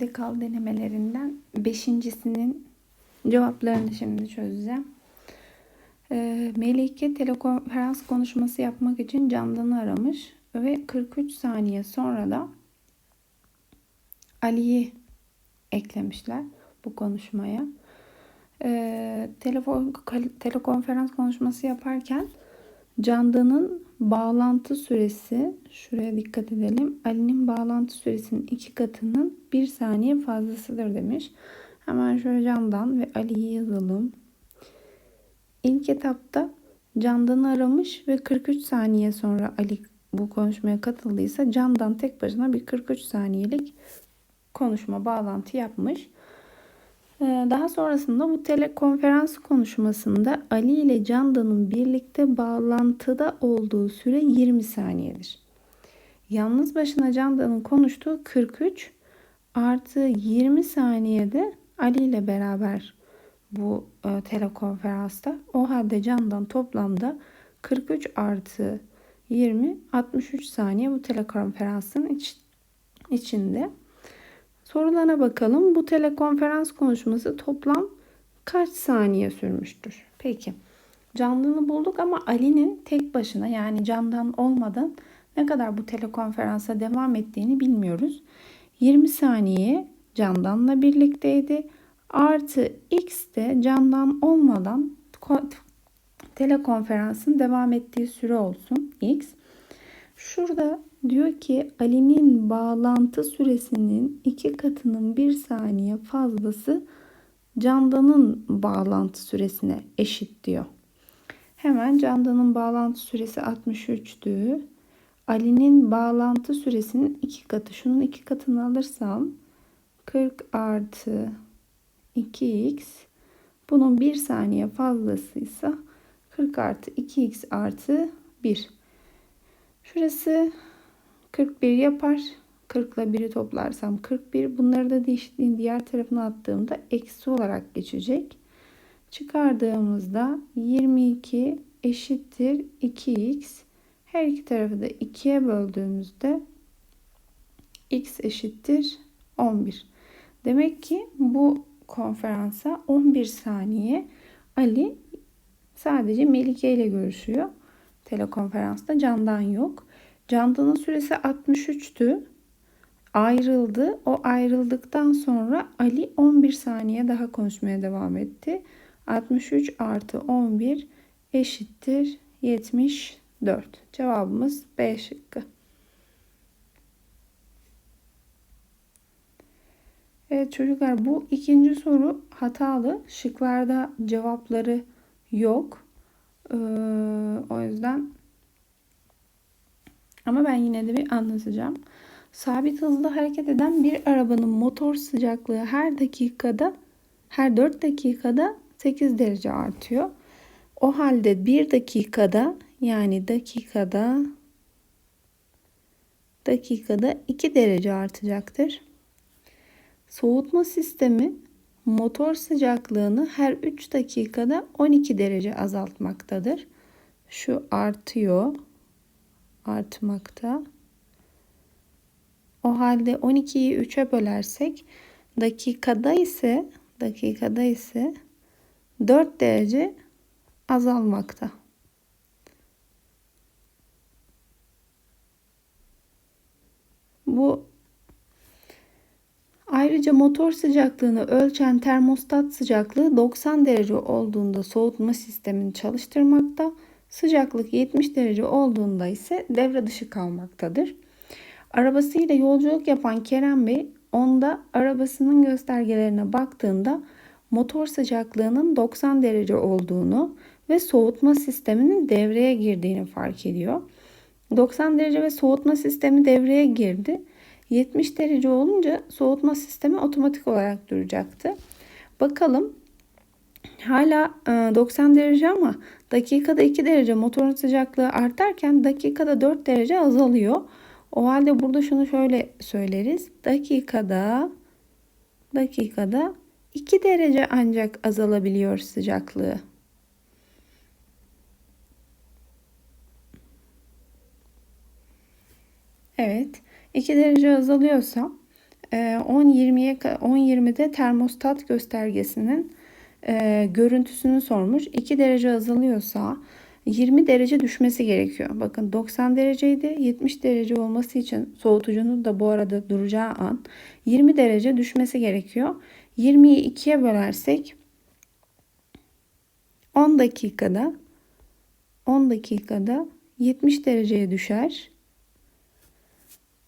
Dekal denemelerinden beşincisinin cevaplarını şimdi çözeceğim. Ee, Melike telekonferans konuşması yapmak için Candan'ı aramış ve 43 saniye sonra da Ali'yi eklemişler bu konuşmaya. Ee, telefon telekonferans konuşması yaparken Candan'ın bağlantı süresi şuraya dikkat edelim. Ali'nin bağlantı süresinin iki katının bir saniye fazlasıdır demiş. Hemen şöyle Candan ve Ali'yi yazalım. İlk etapta Candan'ı aramış ve 43 saniye sonra Ali bu konuşmaya katıldıysa Candan tek başına bir 43 saniyelik konuşma bağlantı yapmış. Ee, daha sonrasında bu telekonferans konuşmasında Ali ile Candan'ın birlikte bağlantıda olduğu süre 20 saniyedir. Yalnız başına Candan'ın konuştuğu 43 artı 20 saniyede Ali ile beraber bu e, telekonferansta. O halde Candan toplamda 43 artı 20 63 saniye bu telekonferansın iç, içinde. Sorularına bakalım. Bu telekonferans konuşması toplam kaç saniye sürmüştür? Peki. Candan'ı bulduk ama Ali'nin tek başına yani Candan olmadan ne kadar bu telekonferansa devam ettiğini bilmiyoruz. 20 saniye Candan'la birlikteydi. Artı X de Candan olmadan telekonferansın devam ettiği süre olsun X. Şurada diyor ki Ali'nin bağlantı süresinin iki katının bir saniye fazlası Candan'ın bağlantı süresine eşit diyor. Hemen Candan'ın bağlantı süresi 63'tü. Ali'nin bağlantı süresinin iki katı. Şunun iki katını alırsam 40 artı 2x bunun bir saniye fazlasıysa 40 artı 2x artı 1. Şurası 41 yapar. 40 ile 1'i toplarsam 41. Bunları da eşitliğin diğer tarafına attığımda eksi olarak geçecek. Çıkardığımızda 22 eşittir 2x. Her iki tarafı da 2'ye böldüğümüzde x eşittir 11. Demek ki bu konferansa 11 saniye Ali sadece Melike ile görüşüyor. Telekonferansta Candan yok. Candan'ın süresi 63'tü. Ayrıldı. O ayrıldıktan sonra Ali 11 saniye daha konuşmaya devam etti. 63 artı 11 eşittir 74. Cevabımız B şıkkı. Evet çocuklar bu ikinci soru hatalı. Şıklarda cevapları yok. Ee, yüzden ama ben yine de bir anlatacağım. Sabit hızla hareket eden bir arabanın motor sıcaklığı her dakikada her 4 dakikada 8 derece artıyor. O halde 1 dakikada yani dakikada dakikada 2 derece artacaktır. Soğutma sistemi motor sıcaklığını her 3 dakikada 12 derece azaltmaktadır. Şu artıyor. Artmakta. O halde 12'yi 3'e bölersek dakikada ise dakikada ise 4 derece azalmakta. Bu Ayrıca motor sıcaklığını ölçen termostat sıcaklığı 90 derece olduğunda soğutma sistemini çalıştırmakta. Sıcaklık 70 derece olduğunda ise devre dışı kalmaktadır. Arabasıyla yolculuk yapan Kerem Bey onda arabasının göstergelerine baktığında motor sıcaklığının 90 derece olduğunu ve soğutma sisteminin devreye girdiğini fark ediyor. 90 derece ve soğutma sistemi devreye girdi. 70 derece olunca soğutma sistemi otomatik olarak duracaktı. Bakalım hala 90 e, derece ama dakikada 2 derece motorun sıcaklığı artarken dakikada 4 derece azalıyor. O halde burada şunu şöyle söyleriz. Dakikada dakikada 2 derece ancak azalabiliyor sıcaklığı. Evet. 2 derece azalıyorsa 10-20'ye 10-20'de termostat göstergesinin e, görüntüsünü sormuş. 2 derece azalıyorsa 20 derece düşmesi gerekiyor. Bakın 90 dereceydi. 70 derece olması için soğutucunun da bu arada duracağı an 20 derece düşmesi gerekiyor. 20'yi 2'ye bölersek 10 dakikada 10 dakikada 70 dereceye düşer.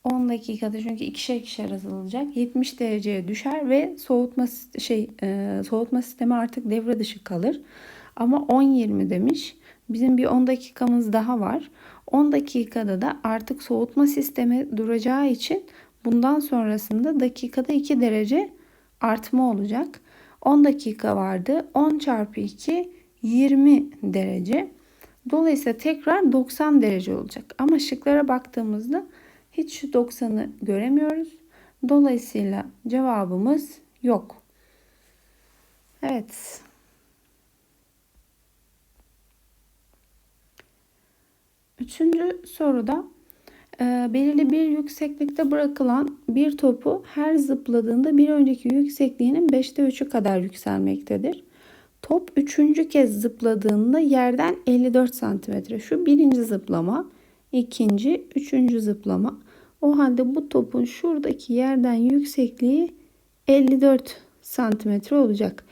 10 dakikada çünkü ikişer ikişer azalacak. 70 dereceye düşer ve soğutma şey e, soğutma sistemi artık devre dışı kalır. Ama 10-20 demiş. Bizim bir 10 dakikamız daha var. 10 dakikada da artık soğutma sistemi duracağı için bundan sonrasında dakikada 2 derece artma olacak. 10 dakika vardı. 10 çarpı 2 20 derece. Dolayısıyla tekrar 90 derece olacak. Ama şıklara baktığımızda hiç şu 90'ı göremiyoruz. Dolayısıyla cevabımız yok. Evet. Üçüncü soruda e, belirli bir yükseklikte bırakılan bir topu her zıpladığında bir önceki yüksekliğinin 5'te 3'ü kadar yükselmektedir. Top üçüncü kez zıpladığında yerden 54 santimetre. Şu birinci zıplama, ikinci, üçüncü zıplama. O halde bu topun şuradaki yerden yüksekliği 54 santimetre olacak.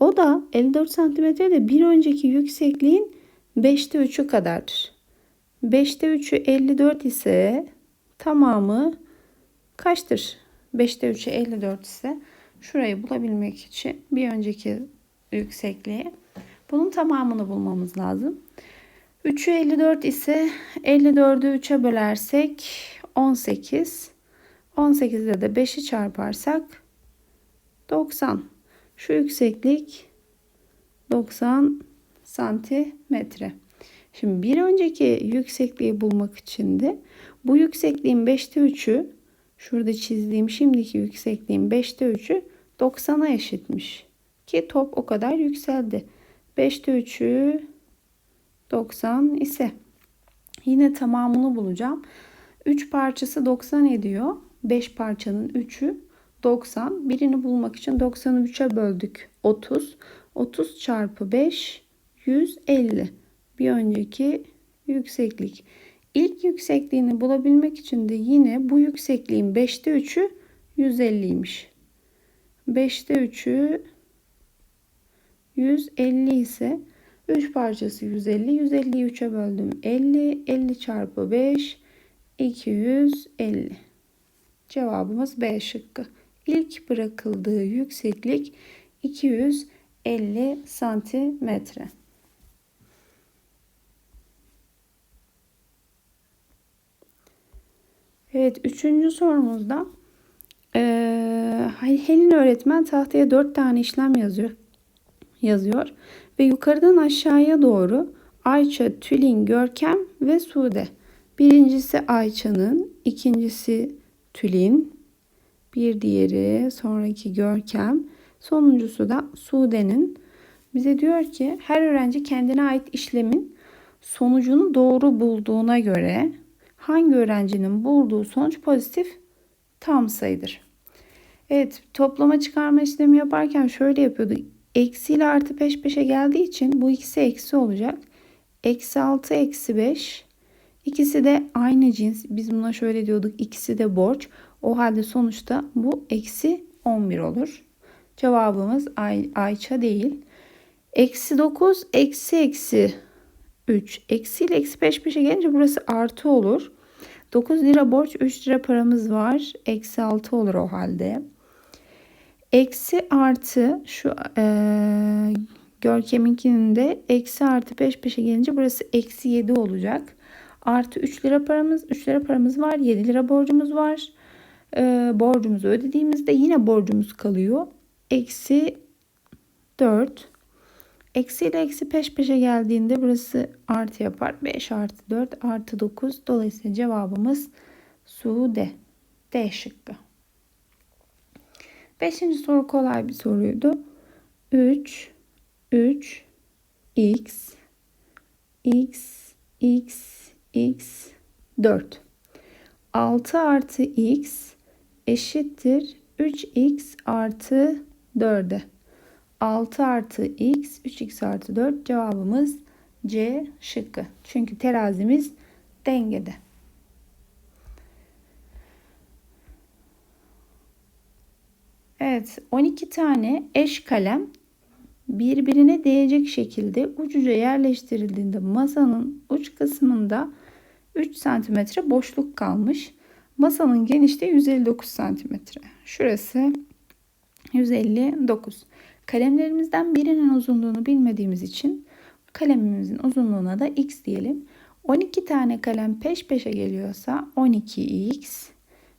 O da 54 santimetre de bir önceki yüksekliğin 5'te 3'ü kadardır. 5'te 3'ü 54 ise tamamı kaçtır? 5'te 3'ü 54 ise şurayı bulabilmek için bir önceki yüksekliği bunun tamamını bulmamız lazım. 3'ü 54 ise 54'ü 3'e bölersek 18. 18'de de 5'i çarparsak 90. Şu yükseklik 90 santimetre. Şimdi bir önceki yüksekliği bulmak için de bu yüksekliğin 5'te 3'ü şurada çizdiğim şimdiki yüksekliğin 5'te 3'ü 90'a eşitmiş. Ki top o kadar yükseldi. 5'te 3'ü 90 ise yine tamamını bulacağım. 3 parçası 90 ediyor. 5 parçanın 3'ü 90. Birini bulmak için 90'ı 3'e böldük. 30. 30 çarpı 5 150. Bir önceki yükseklik. İlk yüksekliğini bulabilmek için de yine bu yüksekliğin 5'te 3'ü 150'ymiş. 5'te 3'ü 150 ise 3 parçası 150. 150'yi 3'e böldüm. 50. 50 çarpı 5 250. Cevabımız B şıkkı. İlk bırakıldığı yükseklik 250 santimetre. Evet, üçüncü sorumuzda ee, Helin öğretmen tahtaya dört tane işlem yazıyor. Yazıyor ve yukarıdan aşağıya doğru Ayça, Tülin, Görkem ve Sude Birincisi Ayça'nın, ikincisi Tülin, bir diğeri sonraki Görkem, sonuncusu da Sude'nin. Bize diyor ki her öğrenci kendine ait işlemin sonucunu doğru bulduğuna göre hangi öğrencinin bulduğu sonuç pozitif tam sayıdır. Evet toplama çıkarma işlemi yaparken şöyle yapıyorduk. Eksi ile artı peş peşe geldiği için bu ikisi eksi olacak. Eksi 6 eksi 5 İkisi de aynı cins. Biz buna şöyle diyorduk. İkisi de borç. O halde sonuçta bu eksi 11 olur. Cevabımız Ay, Ayça değil. Eksi 9 eksi eksi 3. Eksi ile eksi peş peşe gelince burası artı olur. 9 lira borç 3 lira paramız var. Eksi 6 olur o halde. Eksi artı şu e, Görkem'inkinin de eksi artı peş peşe gelince burası eksi 7 olacak. Artı 3 lira paramız, 3 lira paramız var. 7 lira borcumuz var. Ee, borcumuzu ödediğimizde yine borcumuz kalıyor. Eksi 4. Eksi ile eksi peş peşe geldiğinde burası artı yapar. 5 artı 4 artı 9. Dolayısıyla cevabımız Sude. D şıkkı. Beşinci soru kolay bir soruydu. 3, 3, x, x, x, x 4. 6 artı x eşittir 3x artı 4'e. 6 artı x 3x artı 4 cevabımız C şıkkı. Çünkü terazimiz dengede. Evet 12 tane eş kalem birbirine değecek şekilde ucuca yerleştirildiğinde masanın uç kısmında 3 cm boşluk kalmış. Masanın genişliği 159 cm. Şurası 159. Kalemlerimizden birinin uzunluğunu bilmediğimiz için kalemimizin uzunluğuna da x diyelim. 12 tane kalem peş peşe geliyorsa 12x.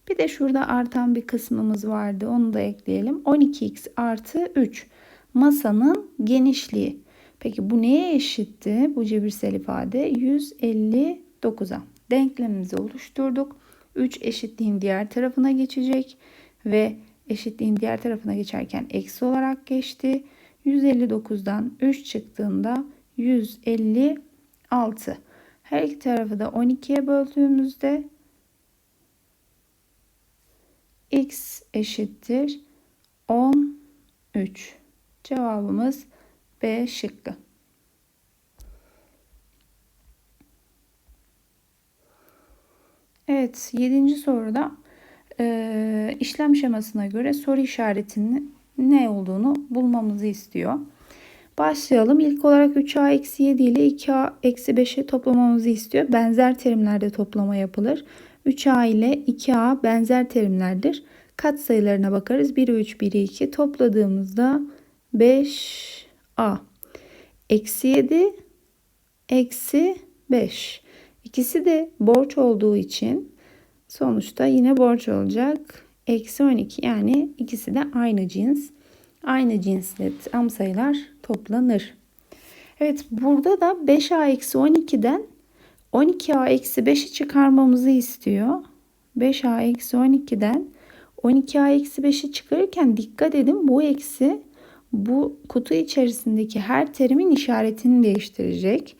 Bir de şurada artan bir kısmımız vardı. Onu da ekleyelim. 12x artı 3. Masanın genişliği. Peki bu neye eşitti? Bu cebirsel ifade 159'a. Denklemimizi oluşturduk. 3 eşitliğin diğer tarafına geçecek ve eşitliğin diğer tarafına geçerken eksi olarak geçti. 159'dan 3 çıktığında 156. Her iki tarafı da 12'ye böldüğümüzde x eşittir 13. Cevabımız B şıkkı. Evet, yedinci soruda e, işlem şemasına göre soru işaretinin ne olduğunu bulmamızı istiyor. Başlayalım. İlk olarak 3a eksi 7 ile 2a eksi 5'i toplamamızı istiyor. Benzer terimlerde toplama yapılır. 3a ile 2a benzer terimlerdir. Kat sayılarına bakarız. 1'i 3, 1'i 2 topladığımızda 5a. Eksi 7, eksi 5. İkisi de borç olduğu için sonuçta yine borç olacak. Eksi 12 yani ikisi de aynı cins. Aynı cinsle tam sayılar toplanır. Evet burada da 5a eksi 12'den 12a eksi 5'i çıkarmamızı istiyor. 5a eksi 12'den 12a eksi 5'i çıkarırken dikkat edin bu eksi bu kutu içerisindeki her terimin işaretini değiştirecek.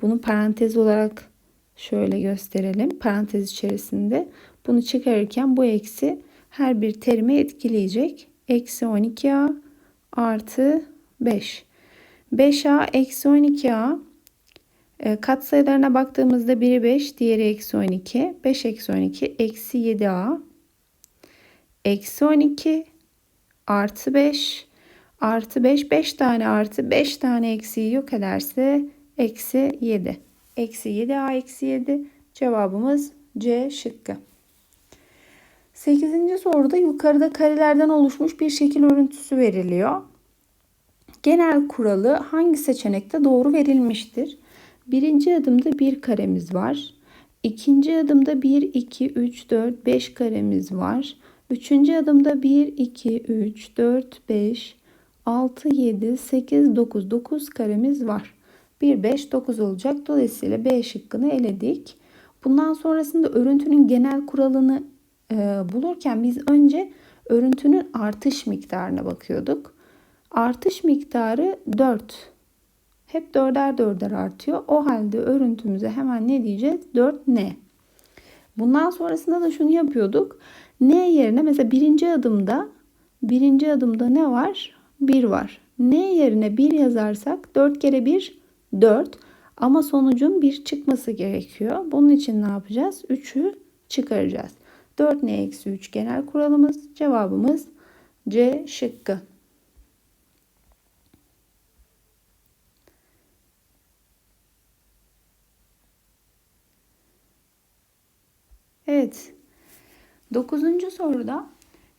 Bunu parantez olarak şöyle gösterelim. Parantez içerisinde bunu çıkarırken bu eksi her bir terimi etkileyecek. Eksi 12a artı 5. 5a eksi 12a e, kat sayılarına baktığımızda biri 5 diğeri eksi 12. 5 eksi 12 eksi 7a eksi 12 artı 5 artı 5 5 tane artı 5 tane eksiği yok ederse eksi 7. Eksi 7a eksi 7 cevabımız C şıkkı. 8. soruda yukarıda karelerden oluşmuş bir şekil örüntüsü veriliyor. Genel kuralı hangi seçenekte doğru verilmiştir? Birinci adımda bir karemiz var. İkinci adımda 1, 2, 3, 4, 5 karemiz var. Üçüncü adımda 1, 2, 3, 4, 5, 6, 7, 8, 9, 9 karemiz var. 1, 5, 9 olacak. Dolayısıyla B şıkkını eledik. Bundan sonrasında örüntünün genel kuralını e, bulurken biz önce örüntünün artış miktarına bakıyorduk. Artış miktarı 4. Hep dörder dörder artıyor. O halde örüntümüze hemen ne diyeceğiz? 4 ne? Bundan sonrasında da şunu yapıyorduk. N yerine mesela birinci adımda birinci adımda ne var? 1 var. N yerine 1 yazarsak 4 kere 1 4 ama sonucun 1 çıkması gerekiyor. Bunun için ne yapacağız? 3'ü çıkaracağız. 4n-3 genel kuralımız. Cevabımız C şıkkı. Evet. Dokuzuncu soruda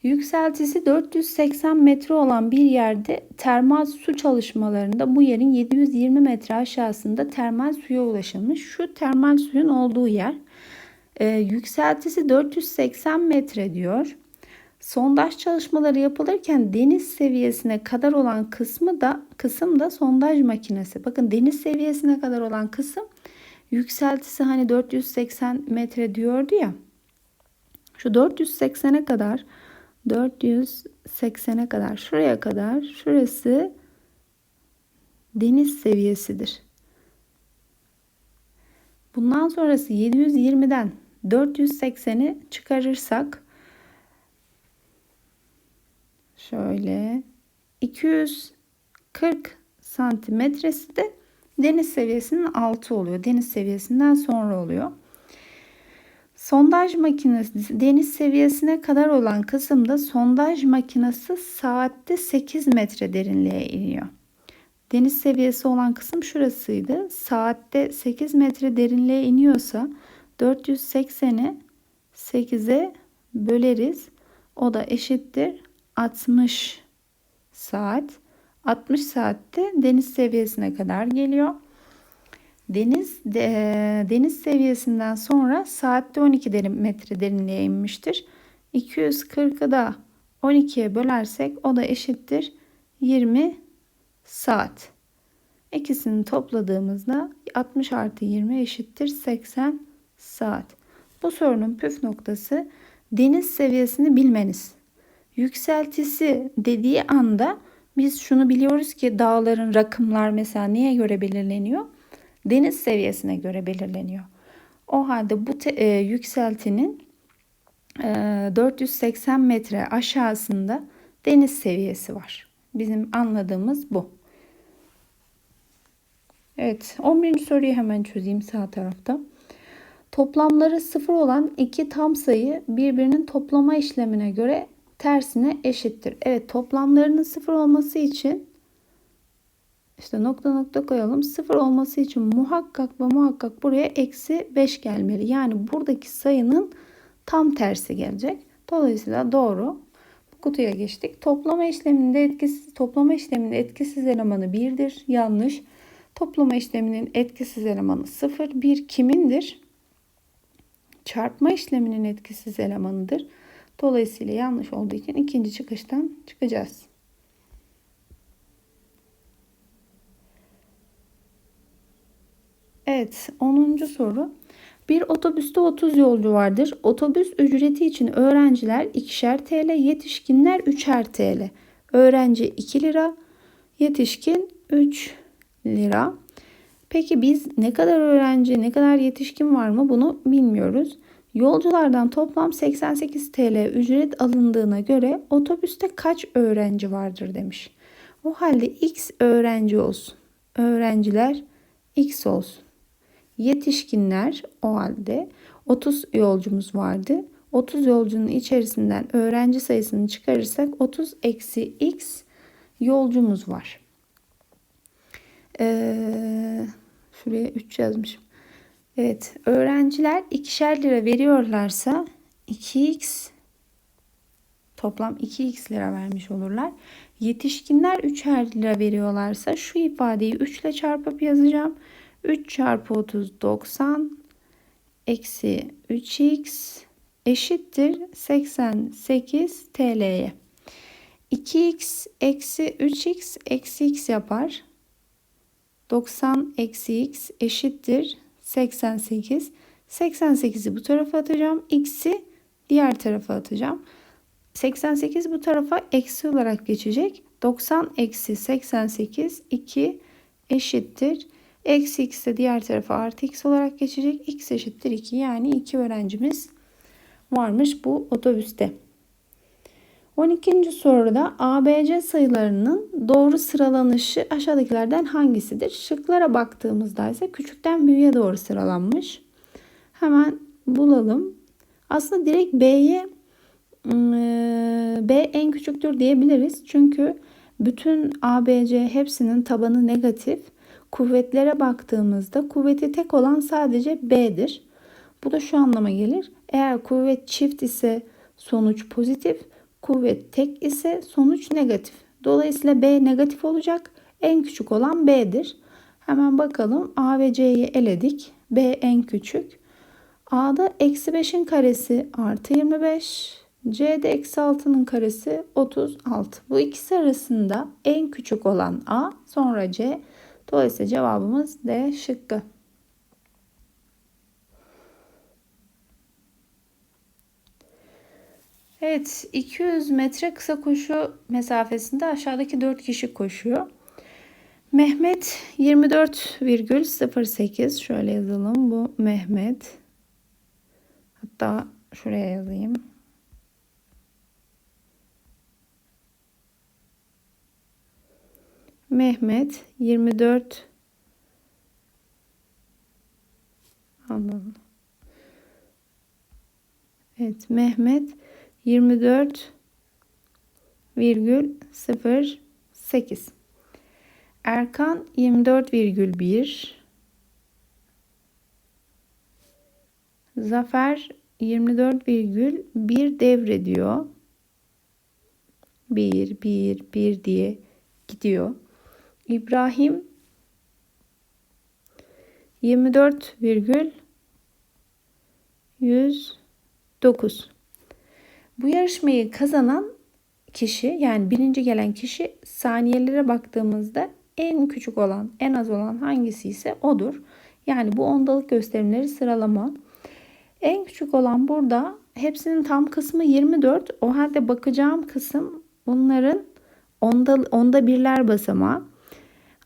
yükseltisi 480 metre olan bir yerde termal su çalışmalarında bu yerin 720 metre aşağısında termal suya ulaşılmış. Şu termal suyun olduğu yer. E, yükseltisi 480 metre diyor. Sondaj çalışmaları yapılırken deniz seviyesine kadar olan kısmı da kısım da sondaj makinesi. Bakın deniz seviyesine kadar olan kısım yükseltisi hani 480 metre diyordu ya. Şu 480'e kadar 480'e kadar şuraya kadar şurası deniz seviyesidir. Bundan sonrası 720'den 480'i çıkarırsak Şöyle 240 santimetresi de deniz seviyesinin altı oluyor. Deniz seviyesinden sonra oluyor. Sondaj makinesi deniz seviyesine kadar olan kısımda sondaj makinesi saatte 8 metre derinliğe iniyor. Deniz seviyesi olan kısım şurasıydı. Saatte 8 metre derinliğe iniyorsa 480'i 8'e böleriz. O da eşittir 60 saat. 60 saatte deniz seviyesine kadar geliyor. Deniz de, deniz seviyesinden sonra saatte 12 derin, metre derinliğe inmiştir. 240'ı da 12'ye bölersek o da eşittir 20 saat. İkisini topladığımızda 60 artı 20 eşittir 80 saat. Bu sorunun püf noktası deniz seviyesini bilmeniz. Yükseltisi dediği anda biz şunu biliyoruz ki dağların rakımlar mesela neye göre belirleniyor? Deniz seviyesine göre belirleniyor. O halde bu te, e, yükseltinin e, 480 metre aşağısında deniz seviyesi var. Bizim anladığımız bu. Evet 11. soruyu hemen çözeyim sağ tarafta. Toplamları sıfır olan iki tam sayı birbirinin toplama işlemine göre tersine eşittir. Evet toplamlarının sıfır olması için işte nokta nokta koyalım. Sıfır olması için muhakkak ve muhakkak buraya eksi 5 gelmeli. Yani buradaki sayının tam tersi gelecek. Dolayısıyla doğru. Bu kutuya geçtik. Toplama işleminde etkisiz toplama işleminde etkisiz elemanı 1'dir. Yanlış. Toplama işleminin etkisiz elemanı 0. 1 kimindir? Çarpma işleminin etkisiz elemanıdır. Dolayısıyla yanlış olduğu için ikinci çıkıştan çıkacağız. Evet 10. soru. Bir otobüste 30 yolcu vardır. Otobüs ücreti için öğrenciler 2'şer TL, yetişkinler 3'er TL. Öğrenci 2 lira, yetişkin 3 lira. Peki biz ne kadar öğrenci, ne kadar yetişkin var mı bunu bilmiyoruz. Yolculardan toplam 88 TL ücret alındığına göre otobüste kaç öğrenci vardır demiş. O halde x öğrenci olsun. Öğrenciler x olsun. Yetişkinler o halde 30 yolcumuz vardı. 30 yolcunun içerisinden öğrenci sayısını çıkarırsak 30 eksi x yolcumuz var. Ee, şuraya 3 yazmışım. Evet öğrenciler ikişer lira veriyorlarsa 2x toplam 2x lira vermiş olurlar. Yetişkinler 3'er lira veriyorlarsa şu ifadeyi 3 ile çarpıp yazacağım. 3 çarpı 30 90 eksi 3x eşittir 88 TL'ye. 2x eksi 3x eksi x yapar. 90 eksi x eşittir 88. 88'i bu tarafa atacağım. X'i diğer tarafa atacağım. 88 bu tarafa eksi olarak geçecek. 90 eksi 88 2 eşittir. Eksi x de diğer tarafa artı x olarak geçecek. x eşittir 2 yani 2 öğrencimiz varmış bu otobüste. 12. soruda ABC sayılarının doğru sıralanışı aşağıdakilerden hangisidir? Şıklara baktığımızda ise küçükten büyüğe doğru sıralanmış. Hemen bulalım. Aslında direkt B'ye B en küçüktür diyebiliriz. Çünkü bütün ABC hepsinin tabanı negatif. Kuvvetlere baktığımızda kuvveti tek olan sadece B'dir. Bu da şu anlama gelir. Eğer kuvvet çift ise sonuç pozitif. Kuvvet tek ise sonuç negatif. Dolayısıyla B negatif olacak. En küçük olan B'dir. Hemen bakalım A ve C'yi eledik. B en küçük. A'da eksi 5'in karesi artı 25. C'de eksi 6'nın karesi 36. Bu ikisi arasında en küçük olan A sonra C. Dolayısıyla cevabımız D şıkkı. Evet 200 metre kısa koşu mesafesinde aşağıdaki 4 kişi koşuyor. Mehmet 24,08 şöyle yazalım bu Mehmet. Hatta şuraya yazayım. Mehmet 24 Anladım. Evet Mehmet 24 virgül 08 Erkan 24 virgül 1 Zafer 24 virgül 1 devrediyor. 1 1 1 diye gidiyor. İbrahim 24 virgül 109. Bu yarışmayı kazanan kişi yani birinci gelen kişi saniyelere baktığımızda en küçük olan en az olan hangisi ise odur. Yani bu ondalık gösterimleri sıralama. En küçük olan burada hepsinin tam kısmı 24. O halde bakacağım kısım bunların onda, onda birler basamağı.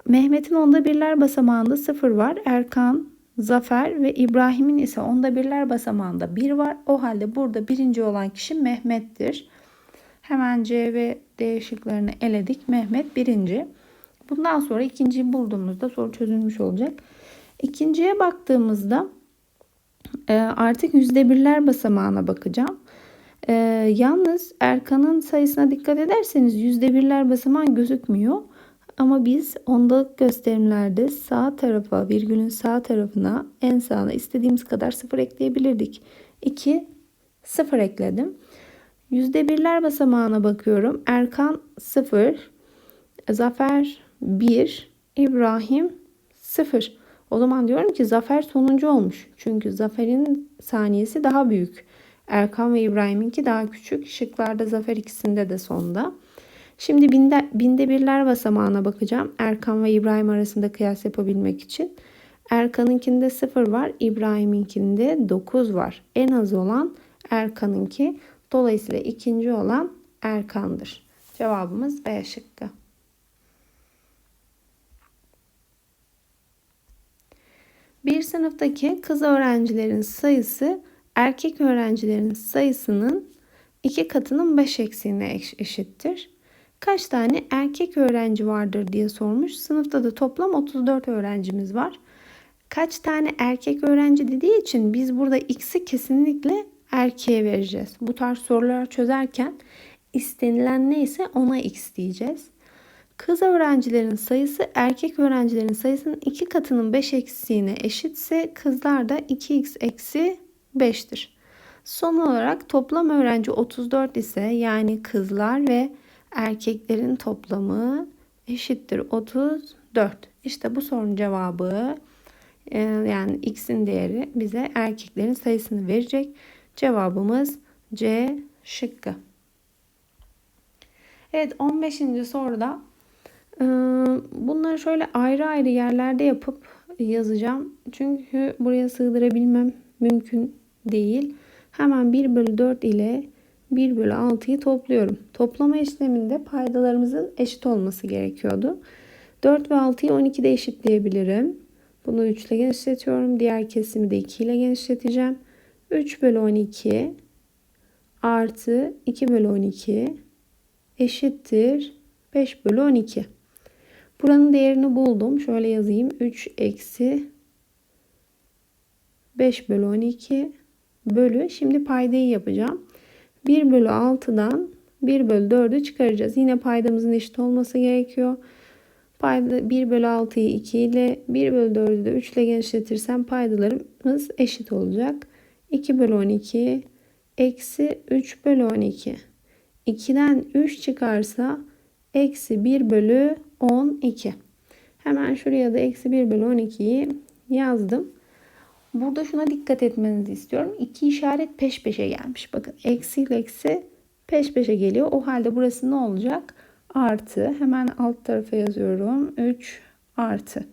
Mehmet'in onda birler basamağında 0 var. Erkan, Zafer ve İbrahim'in ise onda birler basamağında 1 var. O halde burada birinci olan kişi Mehmet'tir. Hemen C ve D şıklarını eledik. Mehmet birinci. Bundan sonra ikinciyi bulduğumuzda soru çözülmüş olacak. İkinciye baktığımızda e, artık yüzde birler basamağına bakacağım. E, yalnız Erkan'ın sayısına dikkat ederseniz yüzde birler basamağı gözükmüyor. Ama biz ondalık gösterimlerde sağ tarafa, virgülün sağ tarafına, en sağına istediğimiz kadar sıfır ekleyebilirdik. 2 sıfır ekledim. Yüzde birler basamağına bakıyorum. Erkan 0, Zafer 1, İbrahim 0. O zaman diyorum ki Zafer sonuncu olmuş. Çünkü Zafer'in saniyesi daha büyük. Erkan ve İbrahim'inki daha küçük. Şıklarda Zafer ikisinde de sonda. Şimdi binde, binde birler basamağına bakacağım. Erkan ve İbrahim arasında kıyas yapabilmek için. Erkan'ınkinde 0 var. İbrahim'inkinde 9 var. En az olan Erkan'ınki. Dolayısıyla ikinci olan Erkan'dır. Cevabımız B şıkkı. Bir sınıftaki kız öğrencilerin sayısı erkek öğrencilerin sayısının iki katının 5 eksiğine eşittir. Kaç tane erkek öğrenci vardır diye sormuş. Sınıfta da toplam 34 öğrencimiz var. Kaç tane erkek öğrenci dediği için biz burada x'i kesinlikle erkeğe vereceğiz. Bu tarz sorular çözerken istenilen neyse ona x diyeceğiz. Kız öğrencilerin sayısı erkek öğrencilerin sayısının iki katının 5 eksiğine eşitse kızlar da 2x eksi 5'tir. Son olarak toplam öğrenci 34 ise yani kızlar ve erkeklerin toplamı eşittir 34. İşte bu sorunun cevabı e, yani x'in değeri bize erkeklerin sayısını verecek. Cevabımız C şıkkı. Evet 15. soruda e, bunları şöyle ayrı ayrı yerlerde yapıp yazacağım. Çünkü buraya sığdırabilmem mümkün değil. Hemen 1 bölü 4 ile 1 bölü 6'yı topluyorum. Toplama işleminde paydalarımızın eşit olması gerekiyordu. 4 ve 6'yı 12'de eşitleyebilirim. Bunu 3 ile genişletiyorum. Diğer kesimi de 2 ile genişleteceğim. 3 bölü 12 artı 2 bölü 12 eşittir 5 bölü 12. Buranın değerini buldum. Şöyle yazayım. 3 eksi 5 bölü 12 bölü. Şimdi paydayı yapacağım. 1 bölü 6'dan 1 bölü 4'ü çıkaracağız. Yine paydamızın eşit olması gerekiyor. Payda 1 bölü 6'yı 2 ile 1 bölü 4'ü de 3 ile genişletirsem paydalarımız eşit olacak. 2 bölü 12 eksi 3 bölü 12. 2'den 3 çıkarsa eksi 1 bölü 12. Hemen şuraya da eksi 1 bölü 12'yi yazdım. Burada şuna dikkat etmenizi istiyorum. İki işaret peş peşe gelmiş. Bakın eksi ile eksi peş peşe geliyor. O halde burası ne olacak? Artı. Hemen alt tarafa yazıyorum. 3 artı.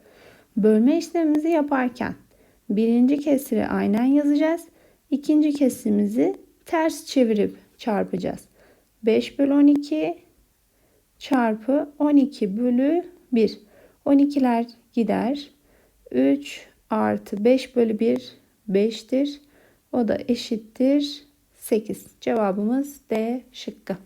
Bölme işlemimizi yaparken birinci kesiri aynen yazacağız. İkinci kesimizi ters çevirip çarpacağız. 5 bölü 12 çarpı 12 bölü 1. 12'ler gider. 3 artı 5 bölü 1 5'tir. O da eşittir 8. Cevabımız D şıkkı.